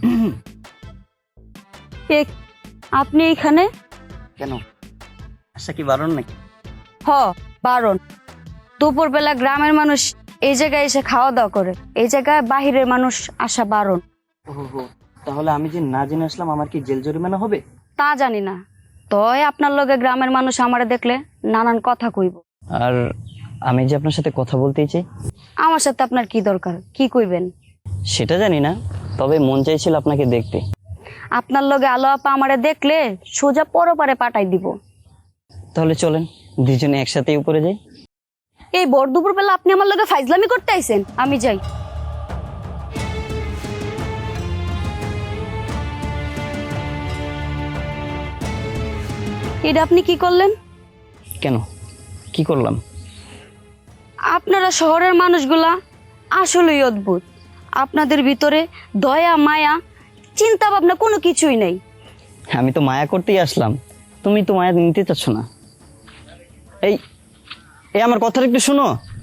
আপনি এখানে? কেন? আশা কি বারণ নাকি? হ বারণ। দুপুরবেলা গ্রামের মানুষ এই জায়গায় এসে খাওয়া দাওয়া করে। এই জায়গায় বাহিরের মানুষ আসা বারণ। তাহলে আমি যে না জেনে আসলাম আমার কি জেল জরিমানা হবে? তা জানি না। তয় আপনার লগে গ্রামের মানুষ আমারে দেখলে নানান কথা কইব। আর আমি যে আপনার সাথে কথা বলতে চাই? আমার সাথে আপনার কি দরকার? কি কইবেন? সেটা জানি না। তবে মন চাইছিল আপনাকে দেখতে। আপনার লগে আলো আপা আমারে দেখলে সোজা পরপারে পাঠাই দিব। তাহলে চলেন দুজনে একসাথে উপরে যাই। এই বর দুপুর বেলা আপনি আমার লগে ফাইজলামি করতে আইছেন আমি যাই। এটা আপনি কি করলেন? কেন? কি করলাম? আপনারা শহরের মানুষগুলা আসলেই অদ্ভুত। আপনাদের ভিতরে দয়া, মায়া চিন্তা ভাবনা কোনো কিছুই নেই। আমি তো মায়া করতেই আসলাম। তুমি তো মায়া নিতে চাচ্ছ না। এই এই আমার কথাটা একটু শোনো।